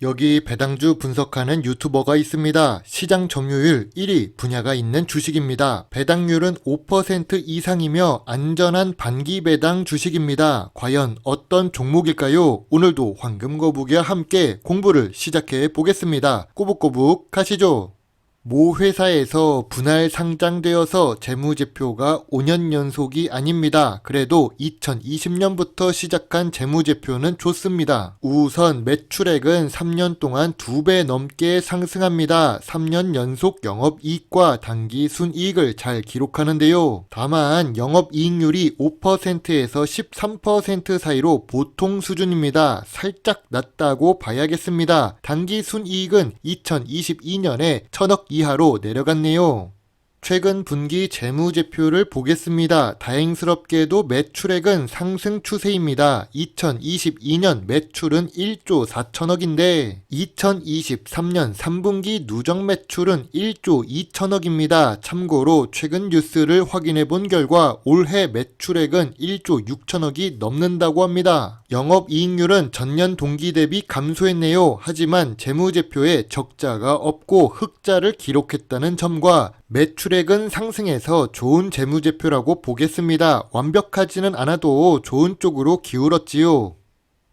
여기 배당주 분석하는 유튜버가 있습니다. 시장 점유율 1위 분야가 있는 주식입니다. 배당률은 5% 이상이며 안전한 반기 배당 주식입니다. 과연 어떤 종목일까요? 오늘도 황금 거북이와 함께 공부를 시작해 보겠습니다. 꼬북꼬북 가시죠. 모 회사에서 분할 상장되어서 재무제표가 5년 연속이 아닙니다. 그래도 2020년부터 시작한 재무제표는 좋습니다. 우선 매출액은 3년 동안 2배 넘게 상승합니다. 3년 연속 영업이익과 당기 순이익을 잘 기록하는데요. 다만 영업이익률이 5%에서 13% 사이로 보통 수준입니다. 살짝 낮다고 봐야겠습니다. 당기 순이익은 2022년에 1000억 이하로 내려갔네요. 최근 분기 재무제표를 보겠습니다. 다행스럽게도 매출액은 상승 추세입니다. 2022년 매출은 1조 4천억인데 2023년 3분기 누적 매출은 1조 2천억입니다. 참고로 최근 뉴스를 확인해 본 결과 올해 매출액은 1조 6천억이 넘는다고 합니다. 영업이익률은 전년 동기 대비 감소했네요. 하지만 재무제표에 적자가 없고 흑자를 기록했다는 점과 매출액은 상승해서 좋은 재무제표라고 보겠습니다. 완벽하지는 않아도 좋은 쪽으로 기울었지요.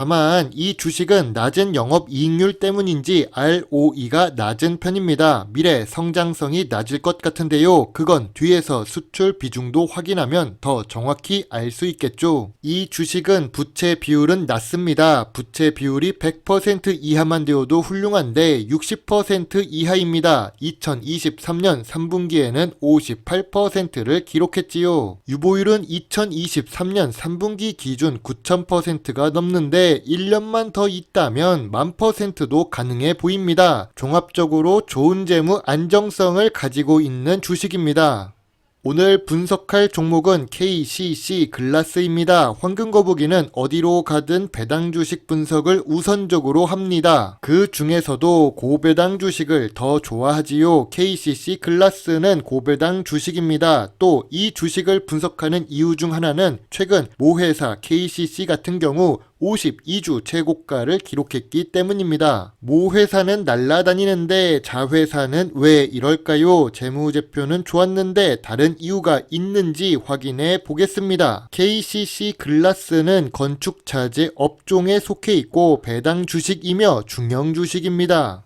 다만 이 주식은 낮은 영업 이익률 때문인지 ROE가 낮은 편입니다. 미래 성장성이 낮을 것 같은데요. 그건 뒤에서 수출 비중도 확인하면 더 정확히 알 수 있겠죠. 이 주식은 부채 비율은 낮습니다. 부채 비율이 100% 이하만 되어도 훌륭한데 60% 이하입니다. 2023년 3분기에는 58%를 기록했지요. 유보율은 2023년 3분기 기준 9000%가 넘는데 1년만 더 있다면 만 퍼센트도 가능해 보입니다. 종합적으로 좋은 재무 안정성을 가지고 있는 주식입니다. 오늘 분석할 종목은 KCC 글라스입니다. 황금거북이는 어디로 가든 배당 주식 분석을 우선적으로 합니다. 그 중에서도 고배당 주식을 더 좋아하지요. KCC 글라스는 고배당 주식입니다. 또 이 주식을 분석하는 이유 중 하나는 최근 모 회사 KCC 같은 경우 52주 최고가를 기록했기 때문입니다. 모 회사는 날라다니는데 자회사는 왜 이럴까요? 재무제표는 좋았는데 다른 이유가 있는지 확인해 보겠습니다. KCC 글라스는 건축 자재 업종에 속해 있고 배당 주식이며 중형 주식입니다.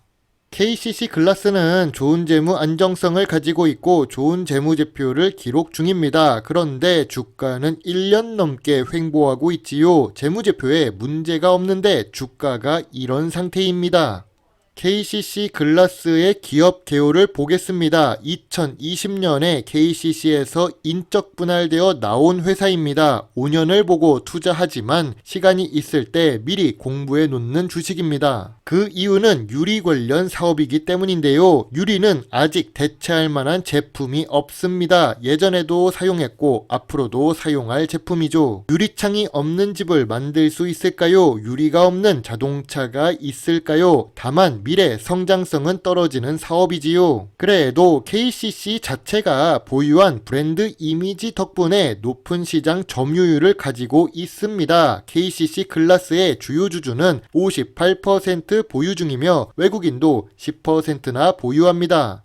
KCC 글라스는 좋은 재무 안정성을 가지고 있고 좋은 재무제표를 기록 중입니다. 그런데 주가는 1년 넘게 횡보하고 있지요. 재무제표에 문제가 없는데 주가가 이런 상태입니다. KCC 글라스의 기업 개요를 보겠습니다. 2020년에 KCC에서 인적 분할되어 나온 회사입니다. 5년을 보고 투자하지만 시간이 있을 때 미리 공부해 놓는 주식입니다. 그 이유는 유리 관련 사업이기 때문인데요. 유리는 아직 대체할 만한 제품이 없습니다. 예전에도 사용했고 앞으로도 사용할 제품이죠. 유리창이 없는 집을 만들 수 있을까요? 유리가 없는 자동차가 있을까요? 다만 미래 성장성은 떨어지는 사업이지요. 그래도 KCC 자체가 보유한 브랜드 이미지 덕분에 높은 시장 점유율을 가지고 있습니다. KCC 글라스의 주요 주주는 58% 보유 중이며 외국인도 10%나 보유합니다.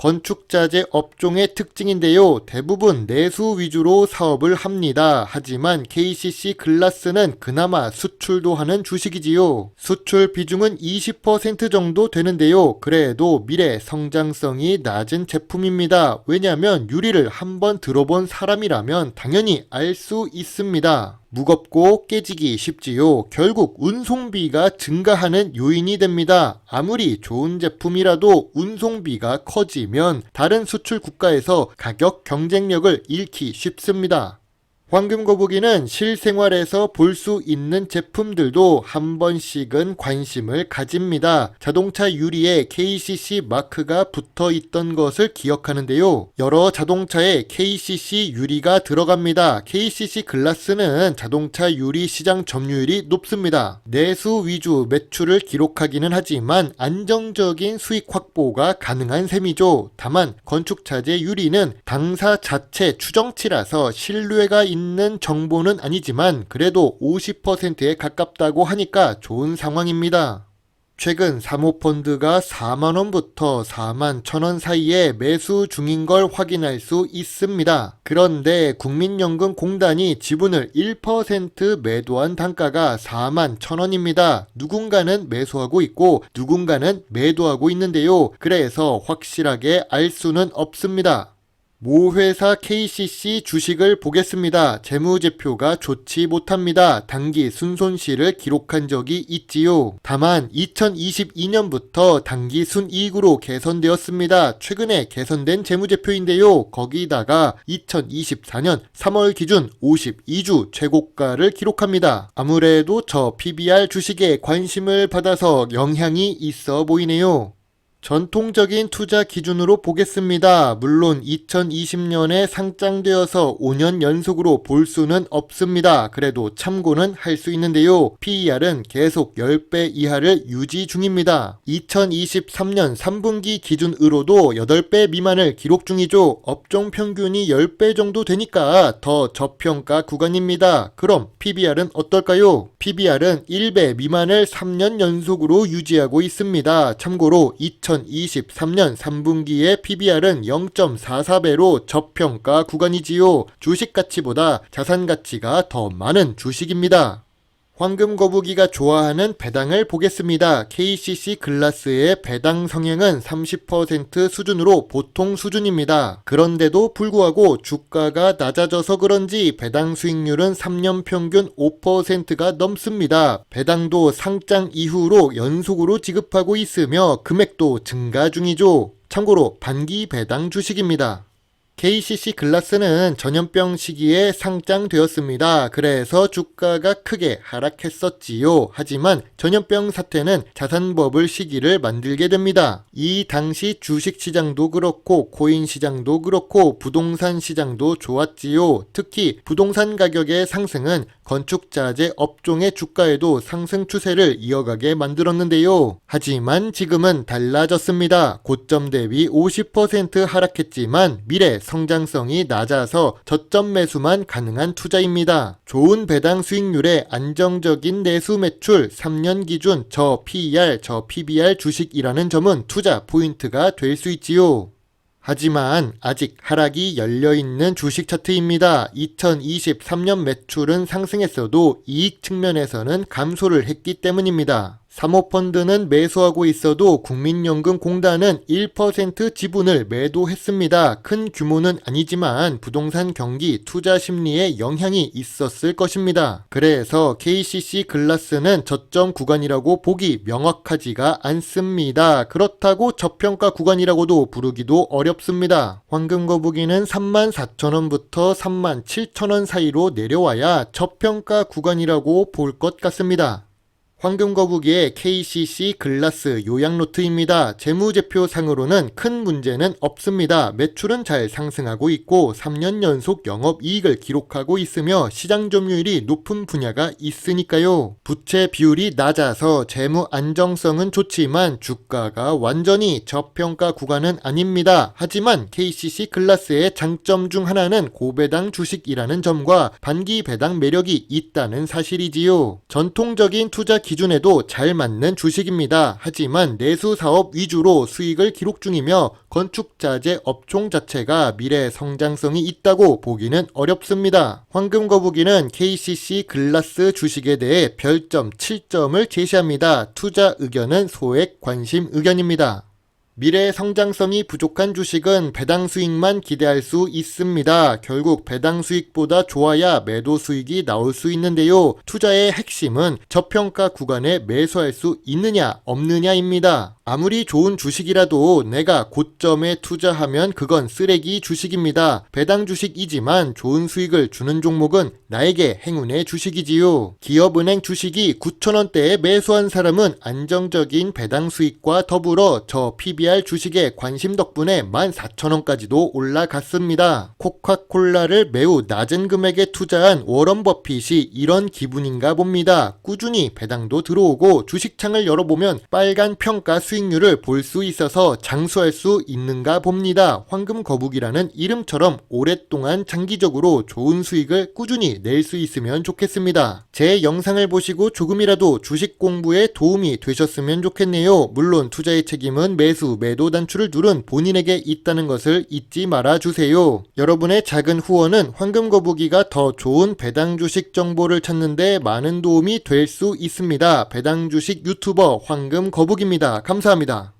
건축자재 업종의 특징인데요. 대부분 내수 위주로 사업을 합니다. 하지만 KCC 글라스는 그나마 수출도 하는 주식이지요. 수출 비중은 20% 정도 되는데요. 그래도 미래 성장성이 낮은 제품입니다. 왜냐하면 유리를 한번 들어본 사람이라면 당연히 알 수 있습니다. 무겁고 깨지기 쉽지요. 결국 운송비가 증가하는 요인이 됩니다. 아무리 좋은 제품이라도 운송비가 커지면 다른 수출 국가에서 가격 경쟁력을 잃기 쉽습니다. 황금거북이는 실생활에서 볼 수 있는 제품들도 한 번씩은 관심을 가집니다. 자동차 유리에 KCC 마크가 붙어 있던 것을 기억하는데요. 여러 자동차에 KCC 유리가 들어갑니다. KCC 글라스는 자동차 유리 시장 점유율이 높습니다. 내수 위주 매출을 기록하기는 하지만 안정적인 수익 확보가 가능한 셈이죠. 다만 건축 자재 유리는 당사 자체 추정치라서 신뢰가 있는 정보는 아니지만 그래도 50%에 가깝다고 하니까 좋은 상황입니다. 최근 사모펀드가 4만원부터 4만 1천원 사이에 매수 중인 걸 확인할 수 있습니다. 그런데 국민연금공단이 지분을 1% 매도한 단가가 4만 1천원입니다. 누군가는 매수하고 있고 누군가는 매도하고 있는데요. 그래서 확실하게 알 수는 없습니다. 모 회사 KCC 주식을 보겠습니다. 재무제표가 좋지 못합니다. 단기 순손실을 기록한 적이 있지요. 다만 2022년부터 단기 순이익으로 개선되었습니다. 최근에 개선된 재무제표인데요. 거기다가 2024년 3월 기준 52주 최고가를 기록합니다. 아무래도 저 PBR 주식에 관심을 받아서 영향이 있어 보이네요. 전통적인 투자 기준으로 보겠습니다. 물론 2020년에 상장되어서 5년 연속으로 볼 수는 없습니다. 그래도 참고는 할 수 있는데요. PER은 계속 10배 이하를 유지 중입니다. 2023년 3분기 기준으로도 8배 미만을 기록 중이죠. 업종 평균이 10배 정도 되니까 더 저평가 구간입니다. 그럼 PBR은 어떨까요? PBR은 1배 미만을 3년 연속으로 유지하고 있습니다. 참고로 2023년 3분기의 PBR은 0.44배로 저평가 구간이지요. 주식 가치보다 자산 가치가 더 많은 주식입니다. 황금 거북이가 좋아하는 배당을 보겠습니다. KCC 글라스의 배당 성향은 30% 수준으로 보통 수준입니다. 그런데도 불구하고 주가가 낮아져서 그런지 배당 수익률은 3년 평균 5%가 넘습니다. 배당도 상장 이후로 연속으로 지급하고 있으며 금액도 증가 중이죠. 참고로 반기 배당 주식입니다. KCC 글라스는 전염병 시기에 상장되었습니다. 그래서 주가가 크게 하락했었지요. 하지만 전염병 사태는 자산버블 시기를 만들게 됩니다. 이 당시 주식 시장도 그렇고 코인 시장도 그렇고 부동산 시장도 좋았지요. 특히 부동산 가격의 상승은 건축 자재 업종의 주가에도 상승 추세를 이어가게 만들었는데요. 하지만 지금은 달라졌습니다. 고점 대비 50% 하락했지만 미래 성장성이 낮아서 저점 매수만 가능한 투자입니다. 좋은 배당 수익률에 안정적인 내수 매출 3년 기준 저 PER, 저 PBR 주식이라는 점은 투자 포인트가 될 수 있지요. 하지만 아직 하락이 열려있는 주식 차트입니다. 2023년 매출은 상승했어도 이익 측면에서는 감소를 했기 때문입니다. 사모펀드는 매수하고 있어도 국민연금공단은 1% 지분을 매도했습니다. 큰 규모는 아니지만 부동산 경기 투자 심리에 영향이 있었을 것입니다. 그래서 KCC 글라스는 저점 구간이라고 보기 명확하지가 않습니다. 그렇다고 저평가 구간이라고도 부르기도 어렵습니다. 황금거북이는 34,000원부터 37,000원 사이로 내려와야 저평가 구간이라고 볼 것 같습니다. 황금거북이의 KCC 글라스 요약노트입니다. 재무제표상으로는 큰 문제는 없습니다. 매출은 잘 상승하고 있고 3년 연속 영업이익을 기록하고 있으며 시장 점유율이 높은 분야가 있으니까요. 부채 비율이 낮아서 재무 안정성은 좋지만 주가가 완전히 저평가 구간은 아닙니다. 하지만 KCC 글라스의 장점 중 하나는 고배당 주식이라는 점과 반기 배당 매력이 있다는 사실이지요. 전통적인 투자 기 준에도 잘 맞는 주식입니다. 하지만 내수 사업 위주로 수익을 기록 중이며 건축자재 업종 자체가 미래 성장성이 있다고 보기는 어렵습니다. 황금거북이는 KCC 글라스 주식에 대해 별점 7점을 제시합니다. 투자 의견은 소액 관심 의견입니다. 미래 성장성이 부족한 주식은 배당 수익만 기대할 수 있습니다. 결국 배당 수익보다 좋아야 매도 수익이 나올 수 있는데요. 투자의 핵심은 저평가 구간에 매수할 수 있느냐 없느냐입니다. 아무리 좋은 주식이라도 내가 고점에 투자하면 그건 쓰레기 주식입니다. 배당 주식이지만 좋은 수익을 주는 종목은 나에게 행운의 주식이지요. 기업은행 주식이 9천원대에 매수한 사람은 안정적인 배당 수익과 더불어 저 PBR SDR 주식의 관심 덕분에 14,000원까지도 올라갔습니다. 코카콜라를 매우 낮은 금액에 투자한 워런 버핏이 이런 기분인가 봅니다. 꾸준히 배당도 들어오고 주식창을 열어보면 빨간 평가 수익률을 볼 수 있어서 장수할 수 있는가 봅니다. 황금 거북이라는 이름처럼 오랫동안 장기적으로 좋은 수익을 꾸준히 낼 수 있으면 좋겠습니다. 제 영상을 보시고 조금이라도 주식 공부에 도움이 되셨으면 좋겠네요. 물론 투자의 책임은 매수, 매도 단추를 누른 본인에게 있다는 것을 잊지 말아 주세요. 여러분의 작은 후원은 황금 거북이가 더 좋은 배당 주식 정보를 찾는데 많은 도움이 될 수 있습니다. 배당 주식 유튜버 황금 거북입니다. 감사합니다.